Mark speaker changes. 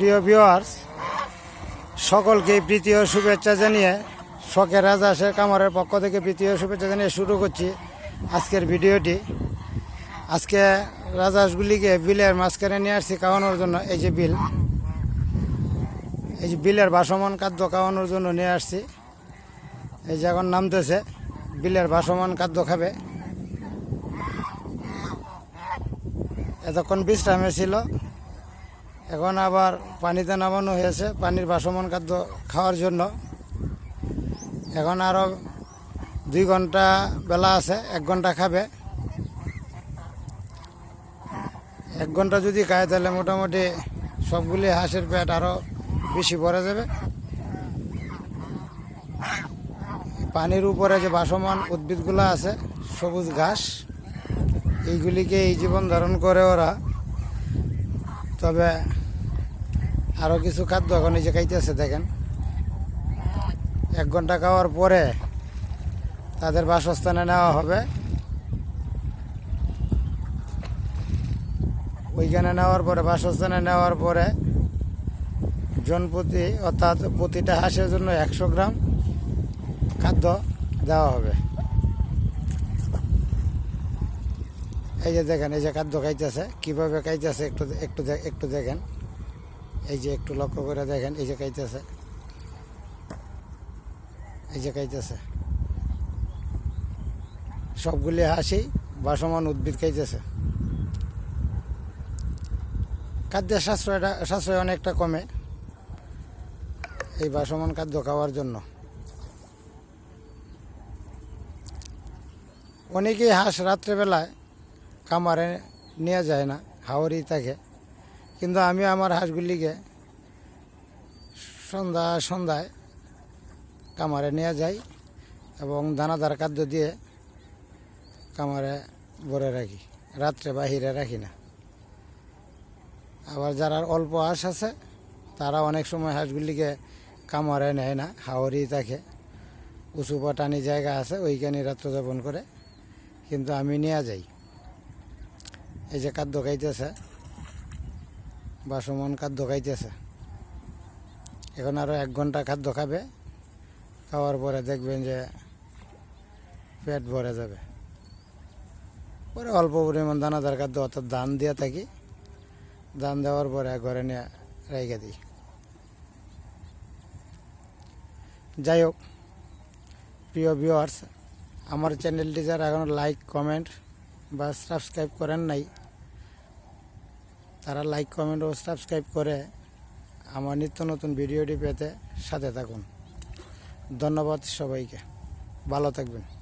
Speaker 1: প্রিয় ভিউয়ার্স সকলকে প্রীতি ও শুভেচ্ছা জানিয়ে শখের রাজাসের কামারের পক্ষ থেকে প্রীতি ও শুভেচ্ছা জানিয়ে শুরু করছি আজকের ভিডিওটি। আজকে রাজহাঁসগুলিকে বিলের মাঝখানে নিয়ে আসছি খাওয়ানোর জন্য, এই যে বিল। এই যে বিলের বাসমান খাদ্য খাওয়ানোর জন্য নিয়ে আসছি। এই যে এখন নামতেছে, বিলের বাসমান খাদ্য খাবে। এতক্ষণ বিশ্রামে ছিল এখন আবার পানিতে নামানো হয়েছে, পানির বাসমান খাদ্য খাওয়ার জন্য। এখন আরও দুই ঘণ্টা বেলা আছে, এক ঘণ্টা খাবে। এক ঘণ্টা যদি খায় তাহলে মোটামুটি সবগুলি হাঁসের পেট আরও বেশি ভরে যাবে। পানির উপরে যে বাসমান উদ্ভিদগুলো আছে, সবুজ ঘাস, এইগুলিকে এই জীবন ধারণ করে ওরা। তবে আরও কিছু খাদ্য এখন এই যে খাইতেছে, দেখেন। এক ঘণ্টা খাওয়ার পরে তাদের বাসস্থানে নেওয়া হবে। ওইখানে নেওয়ার পরে, বাসস্থানে নেওয়ার পরে জনপ্রতি অর্থাৎ প্রতিটা হাঁসের জন্য একশো গ্রাম খাদ্য দেওয়া হবে। এই যে দেখেন, এই যে খাদ্য খাইতেছে, কীভাবে খাইতেছে একটু একটু একটু দেখেন। এই যে একটু লক্ষ্য করে দেখেন, এই যে খাইতেছে। এই যে খাইতেছে। সবগুলি হাসি বাসমান উদ্ভিদ খাইতেছে। খাদ্যের সাশ্রয়টা, সাশ্রয় অনেকটা কমে এই বাসমান খাদ্য খাওয়ার জন্য। অনেকেই হাঁস রাত্রেবেলায় কামারে নিয়ে যায় না হাওড়ি থাকে। কিন্তু আমি আমার হাঁসগুলিকে সন্ধ্যা সন্ধ্যায় কামারে নিয়ে যাই এবং দানাদার খাদ্য দিয়ে কামারে ভরে রাখি, রাত্রে বাহিরে রাখি না। আবার যারা অল্প হাঁস আছে, তারা অনেক সময় হাঁসগুলিকে কামারে নেয় না হাওড়ি থাকে। উঁচু পাটানি জায়গা আছে, ওইখানে রাত্র যাপন করে কিন্তু আমি নিয়ে যাই। এই যে খাদ্য খাইতেছে বাসমান খাদ্য খাইতেছে এখন আরও এক ঘণ্টা খাদ্য খাবে খাওয়ার পরে দেখবেন যে পেট ভরে যাবে। পরে অল্প পরিমাণ দানাদার খাদ্য অর্থাৎ দান দিয়ে থাকি দান দেওয়ার পরে ঘরে নিয়ে রেখে দিই। যাই হোক, প্রিয় ভিউয়ার্স আমার চ্যানেলটি যারা এখনও লাইক কমেন্ট বা সাবস্ক্রাইব করেন নাই তারা লাইক, কমেন্ট ও সাবস্ক্রাইব করে আমার নিত্য নতুন ভিডিওটি পেতে সাথে থাকুন। ধন্যবাদ সবাইকে। ভালো থাকবেন।